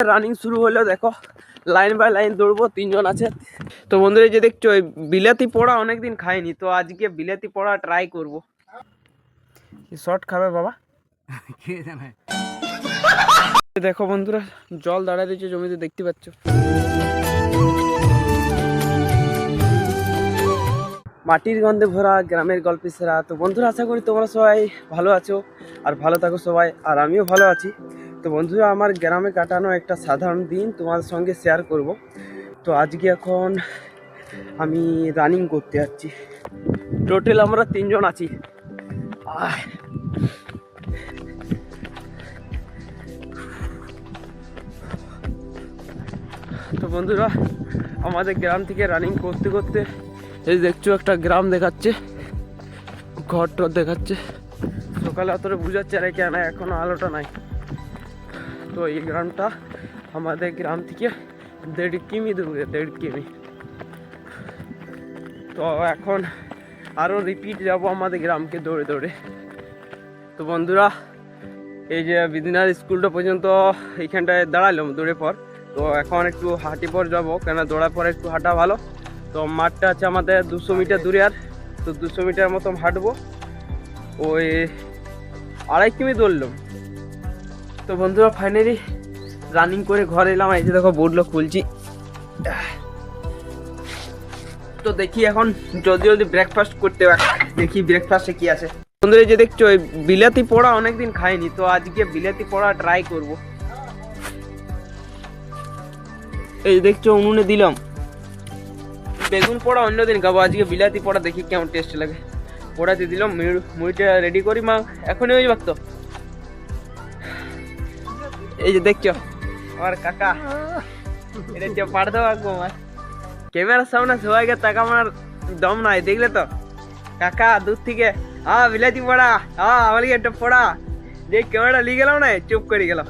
Running শুরু হলো দেখো। লাইন বাই লাইন দৌড়বো তিনজন আছে। তো বন্ধুরা এই যে দেখছ বিলাতি পোড়া অনেকদিন খাইনি তো আজকে বিলাতি পোড়া ট্রাই করব। শর্ট খাবে বাবা? কে জানে? দেখো বন্ধুরা জল দাঁড়ায় রয়েছে জমিতে দেখতে পাচ্ছ? মাটির গন্ধে ভরা গ্রামের গল্পে সেরা। তো বন্ধুরা আশা করি তোমরা সবাই ভালো আছো আর ভালো থাকো সবাই আর আমিও ভালো আছি। তো বন্ধুরা, আমার গ্রামে কাটানো একটা সাধারণ দিন তোমাদের সঙ্গে শেয়ার করব। তো আজকে এখন আমি রানিং করতে যাচ্ছি। টোটাল আমরা তিনজন আছি। তো বন্ধুরা, আমাদের গ্রাম থেকে রানিং করতে করতে এই দেখছ, একটা গ্রাম দেখাচ্ছে ঘর টর দেখাচ্ছে। সকালে অতটা বুঝাচ্ছে আর কেন এখনও আলোটা নাই। তো এই গ্রামটা আমাদের গ্রাম থেকে দেড় কিমি দূরে, দেড় কিমি। তো এখন আরও রিপিট যাব আমাদের গ্রামকে দৌড়ে দৌড়ে তো বন্ধুরা, এই যে বিদিনার স্কুলটা পর্যন্ত এইখানটায় দাঁড়ালাম দৌড়ে পর। তো এখন একটু হাঁটি পর যাব কেন দৌড়ার পর একটু হাঁটা ভালো। তো মাঠটা আছে আমাদের দুশো মিটার দূরে আর, তো দুশো মিটার মতন হাঁটবো। ওই আড়াই কিমি দৌড়লাম। তো বন্ধুরা ফাইনালি রানিং করে ঘরে এলাম। এই যে দেখো বোর্ডলো খুলছি। তো দেখি এখন জলদি জলদি ব্রেকফাস্ট করতে দেখি ব্রেকফাস্টে কি আছে। বন্ধুরা যে দেখছ, এই বিলাতি পোড়া অনেকদিন খাইনি, তো আজকে বিলাতি পোড়া ট্রাই করব। এই দেখছ, উনুনে দিলাম। বেগুন পোড়া অন্যদিন খাব, আজকে বিলাতি পোড়া দেখি কেমন টেস্ট লাগে। পোড়াতে দিলাম মুড়ি- মুড়িটা রেডি করি, মা। এখনই হয়ে যাবে তো? এই যে দেখছ। আমার কাকা, এটা হচ্ছে পাড় দেওয়া আমার। ক্যামেরার সামনে সবাইকে টাকা আমার দম নাই, দেখলে তো? কাকা, দূর থেকে হ্যাঁ বিলাতি পড়া হ্যাঁ আমার একটা পড়া। যে ক্যামেরা নিয়ে গেলাম না, চুপ করে গেল।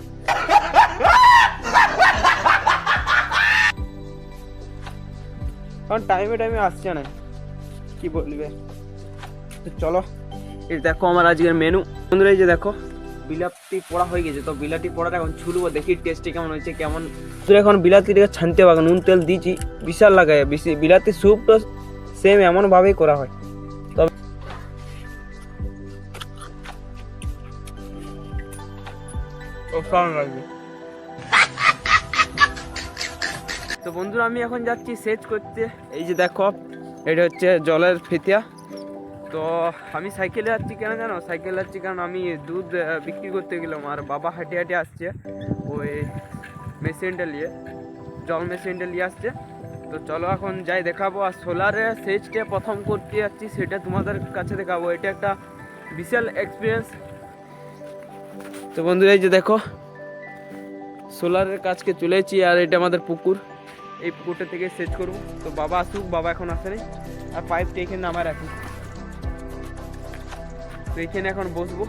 কারণ টাইমে টাইমে আসছে না। কি বলবে? চলো, এই দেখো আমার আজকের মেনু বন্ধুরা, এই যে দেখো বিলাতি পড়া হয়ে গেছে। তো বিলাতি পড়াটা এখন ছুলবো দেখি টেস্টে কেমন হয়েছে কেমন। তো এখন বিলাতিটাকে ছানতে পারব নুন তেল দিয়েছি বিশাল লাগায়। বেশি বিলাতি স্যুপটা সেম এমনভাবেই করা হয়। তবে লাগবে। তো বন্ধুরা আমি এখন যাচ্ছি সেচ করতে। এই যে দেখো এটা হচ্ছে জলের ফেতিয়া। তো আমি সাইকেলে যাচ্ছি কেন জানো? সাইকেল যাচ্ছি কারণ আমি দুধ বিক্রি করতে গেলাম আর বাবা হাঁটে হাঁটে আসছে ওই মেশিনটা নিয়ে, জল মেশিনটা নিয়ে আসছে। তো চলো এখন যাই দেখাবো। আর সোলারে সেচটা প্রথম করতে যাচ্ছি, সেটা তোমাদের কাছে দেখাবো। এটা একটা বিশাল এক্সপিরিয়েন্স তো বন্ধুরা, এই যে দেখো, সোলারের কাজকে চলেছি আর এটা আমাদের পুকুর। এই পুকুরটা থেকে সেচ করব। তো বাবা আসুক, বাবা এখন আসেনি আর পাইপটা এখানে নামায় রাখি। তো এখানে এখন বসবো।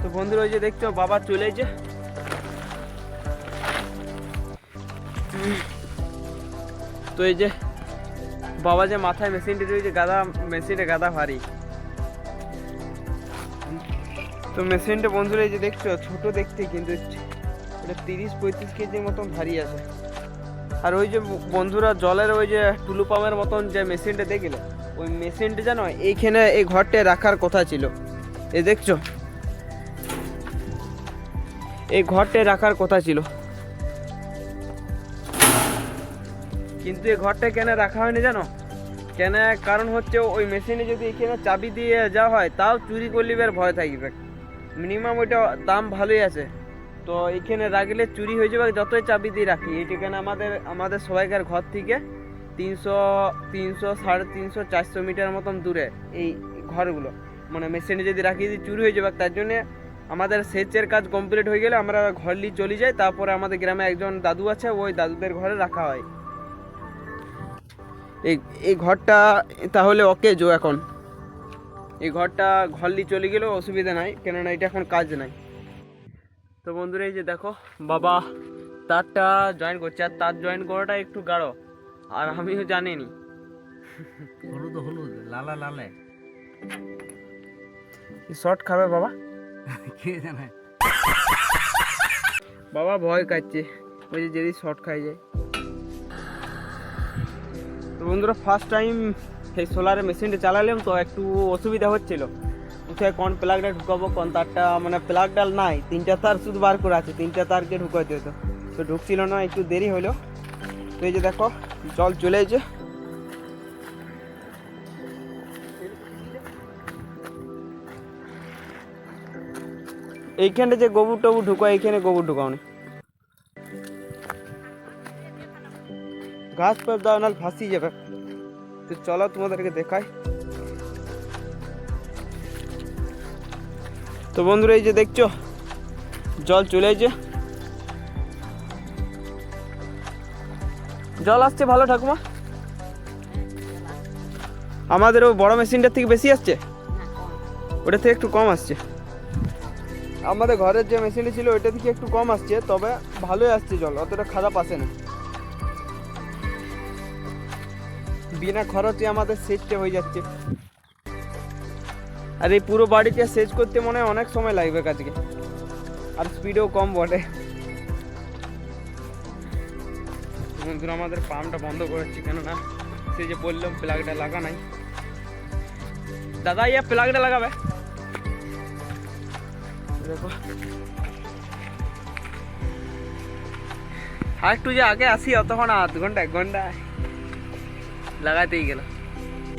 তো বন্ধুরা, ওই যে দেখছ বাবা চলে যে তো এই যে বাবা যে মাথায় মেশিনটি রয়েছে, গাদা মেশিনটা গাদা ভারী। তো মেশিনটা বন্ধুরা, এই যে দেখছ, ছোট দেখতে, কিন্তু এটা তিরিশ পঁয়ত্রিশ কেজির মতন ভারী আছে। আর ওই যে বন্ধুরা জলের ওই যে টুলু পাম্পের মতন যে মেশিনটা দেখলে, ওই মেশিনটা জানো এইখানে এই ঘরটা রাখার কথা ছিল। এ দেখছ? এই ঘরটায় রাখার কথা ছিল। কিন্তু এই ঘরটা কেন রাখা হয়নি জানো? কেন? কারণ হচ্ছে ওই মেশিনে যদি এখানে চাবি দিয়ে যাওয়া হয়, তাও চুরি করলিবার ভয় থাকবে। মিনিমাম ওইটা দাম ভালোই আছে। তো এখানে রাখলে চুরি হয়ে যাবে, যতই চাবি দিয়ে রাখি। এইখানে আমাদের আমাদের সবাইকার ঘর থেকে তিনশো তিনশো, সাড়ে তিনশো, চারশো মিটার মতন দূরে এই ঘরগুলো। মানে মেশিনে যদি রাখি, যদি চুরি হয়ে যাবে, তার জন্যে আমাদের সেচের কাজ কমপ্লিট হয়ে গেলে আমরা ঘর নিয়ে চলে যাই। তারপরে আমাদের গ্রামে একজন দাদু আছে, ওই দাদুদের ঘরে রাখা হয়। এই এই ঘরটা, তাহলে ওকে জো এখন। এই ঘরটা ঘর নিয়ে চলে গেলেও অসুবিধা নাই, কেননা এটা এখন কাজ নাই। তো বন্ধুরা এই যে দেখো বাবা তারটা জয়েন করছে আর তার জয়েন করাটা একটু গাঢ় আর আমিও জানিনি। হলুদ হলুদ লালা লালে। শর্ট খাবে বাবা? কে জানে? বাবা ভয় কাটছে ওই যে যদি শর্ট খাই যায়। তো বন্ধুরা ফার্স্ট টাইম সেই সোলারের মেশিনটা চালালাম তো একটু অসুবিধা হচ্ছিল। কোথায় কোন প্লাগটা ঢুকাবো, কোন তারটা মানে প্লাগ ডাল নাই। তিনটা তার শুধু বার করে আছে, তিনটা তারকে ঢুকাইতে হতো তো ঢুকছিল না, একটু দেরি হলো তো এই যে দেখো, জল চলে এসেছে। এইখানে যে গোবর টবুর ঢুকায় এইখানে গোবর ঢুকাওনি ঘাস পাত দাও নাহলে ফাঁসিয়ে যাবে। তো চলো তোমাদেরকে দেখাই। তো বন্ধুরা, এই যে দেখছ, জল চলে এসেছে। জল আসছে, ভালো ঠাকুমা। আমাদের ওই বড় মেশিনটার থেকে বেশি আসছে? ওটা থেকে একটু কম আসছে। আমাদের ঘরের যে মেশিনটা ছিল, ওইটা থেকে একটু কম আসছে, তবে ভালোই আসছে জল, অতটা খারাপ আসে না। বিনা খরচে আমাদের সেচটা হয়ে যাচ্ছে। আর এই পুরো বাড়িতে সেচ করতে মনে হয় অনেক সময় লাগবে কাজকে। আর স্পিডও কম বটে। বন্ধুরা, আমাদের পাম্পটা বন্ধ করেছি, কেননা সে যে বললাম প্লাগটা লাগা নাই। দাদা ইয়া প্লাগটা লাগাবে। দেখো। আর একটু যে আগে আসি, অতক্ষণ আধ ঘণ্টা, এক ঘণ্টা। লাগাতেই গেল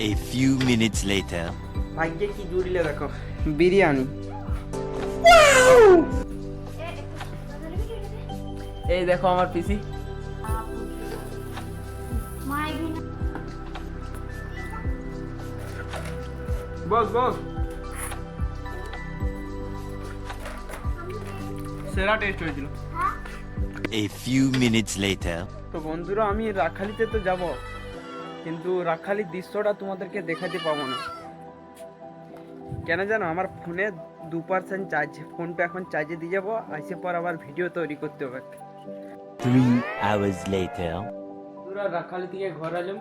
A few minutes later. ভাগ্যে কি জুড়িলে দেখো বিরিয়ানি। এই দেখো আমার পিসি। বস বস। সেরা টেস্ট হয়েছিল। A few minutes later. তো বন্ধুরা আমি রাখালিতে তো যাব কিন্তু রাখালির দৃশ্যটা তোমাদেরকে দেখাতে পাবো না। কেন জানো? আমার ফোনে দু পার্সেন্ট চার্জ ফোনটা এখন চার্জে দিয়ে যাব আসে পর আবার ভিডিও তৈরি করতে হবে. পুরো রাখালি থেকে ঘর এলাম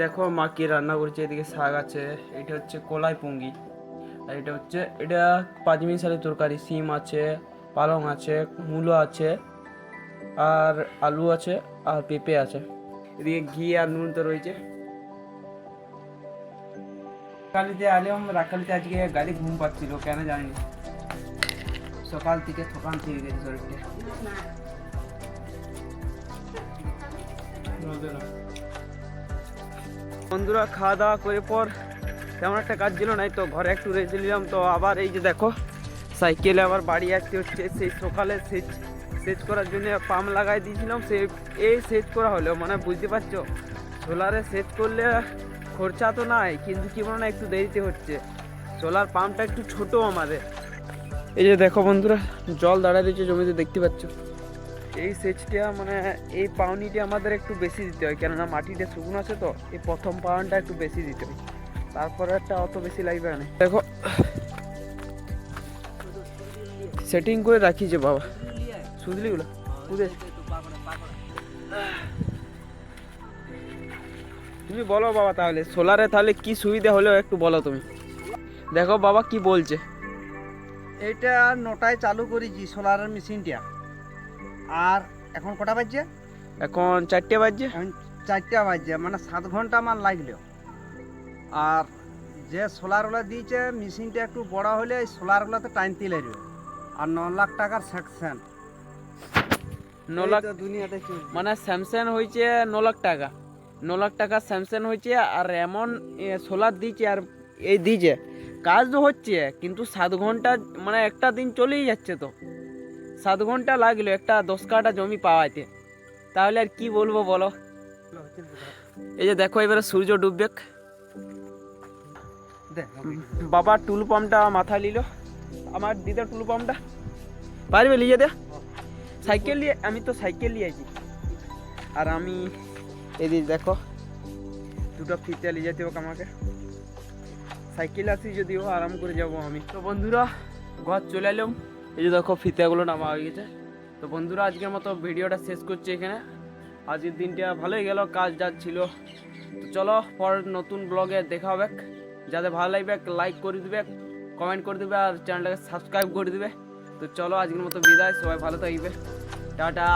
দেখো মা কি রান্না করছে এদিকে শাক আছে এটা হচ্ছে কলাই পুঙ্গি আর এটা হচ্ছে এটা পাঁচমিন সালের তরকারি সিম আছে পালং আছে মূলো আছে আর আলু আছে আর পেঁপে আছে। এদিকে ঘি আর নুন তো রয়েছে। রাখালিতে আলেম রাখালিতে আজকে গাড়ি ঘুম পাচ্ছিল, কেন জানি। সকাল থেকে থকান থেকে গেছে শরীরটা বন্ধুরা, খাওয়া দাওয়া করে পর তেমন একটা কাজ ছিল নাই, তো ঘরে একটু রেখে নিলাম তো আবার এই যে দেখো, সাইকেলে আবার বাড়ি আসতে হচ্ছে, সেই সকালে সেচ সেচ করার জন্য পাম্প লাগাই দিয়েছিলাম, সে, এই সেচ করা হলো মানে বুঝতে পারছ সোলারে সেচ করলে খরচা তো নাই কিন্তু কি বলো না একটু দেরিতে হচ্ছে। সোলার পাম্পটা একটু ছোট আমাদের। এই যে দেখো বন্ধুরা জল দাঁড়ায় দিয়েছে জমিতে দেখতে পাচ্ছ? এই সেচটা মানে এই পাউনিটা আমাদের একটু বেশি দিতে হয় কেননা মাটিটা শুকনো আছে তো এই প্রথম পাউনটা একটু বেশি দিতে হয়। তারপরে একটা অত বেশি লাগবে না। দেখো সেটিং করে রাখি যে বাবা। শুধলি গুলো কুদে তুমি বলো বাবা তাহলে। সোলারে তাহলে কি সুবিধা হলো একটু বলো তুমি। দেখো বাবা কি বলছে। এইটা নটায় চালু করেছি সোলারের মেশিনটা আর এখন কটা বাজছে? এখন চারটে বাজছে। এখন চারটা বাজছে মানে সাত ঘণ্টা আমার লাগল। আর যে সোলারগুলো দিয়েছে মেশিনটা একটু বড় হলে এই সোলারগুলোতে টাইনতে লাগবে আর ন লাখ টাকার সেকশন ন লাখ দুনিয়াতে মানে স্যামসাং হয়েছে ন লাখ টাকা। ন লাখ টাকা স্যামসাং হয়েছে আর এমন সোলার দিয়েছে আর এই দিয়েছে। কাজ তো হচ্ছে, কিন্তু সাত ঘণ্টা মানে একটা দিন চলেই যাচ্ছে তো। সাত ঘণ্টা লাগল একটা দশ কাটা জমি পাওয়াতে। তাহলে আর কি বলব বলো? এই যে দেখো, এবারে সূর্য ডুববে। বাবা টুল পাম্পটা মাথায় নিল। আমার দিদার টুল পাম্পটা। পারবে নিয়ে দে? সাইকেল নিয়ে, আমি তো সাইকেল নিয়ে আছি। আর আমি এদিকে দেখো, দুটো ফিতে নিয়ে যেতে হোক আমাকে। সাইকেল আসি যদিও, আরাম করে যাব আমি। তো বন্ধুরা, ঘর চলে এলাম। এই যে দেখো, ফিতেগুলো নামা হয়ে গেছে। তো বন্ধুরা, আজকের মতো ভিডিওটা শেষ করছি এখানে। আজকের দিনটা ভালোই গেল, কাজ যা ছিল। তো চলো পর নতুন ব্লগে দেখা হবে। যাদের ভালো লাগবে লাইক করে দিবে কমেন্ট করে দিবে, আর চ্যানেলটাকে সাবস্ক্রাইব করে দিবে। তো চলো, আজকের মতো বিদায়। সবাই ভালো থাকবে। টাটা।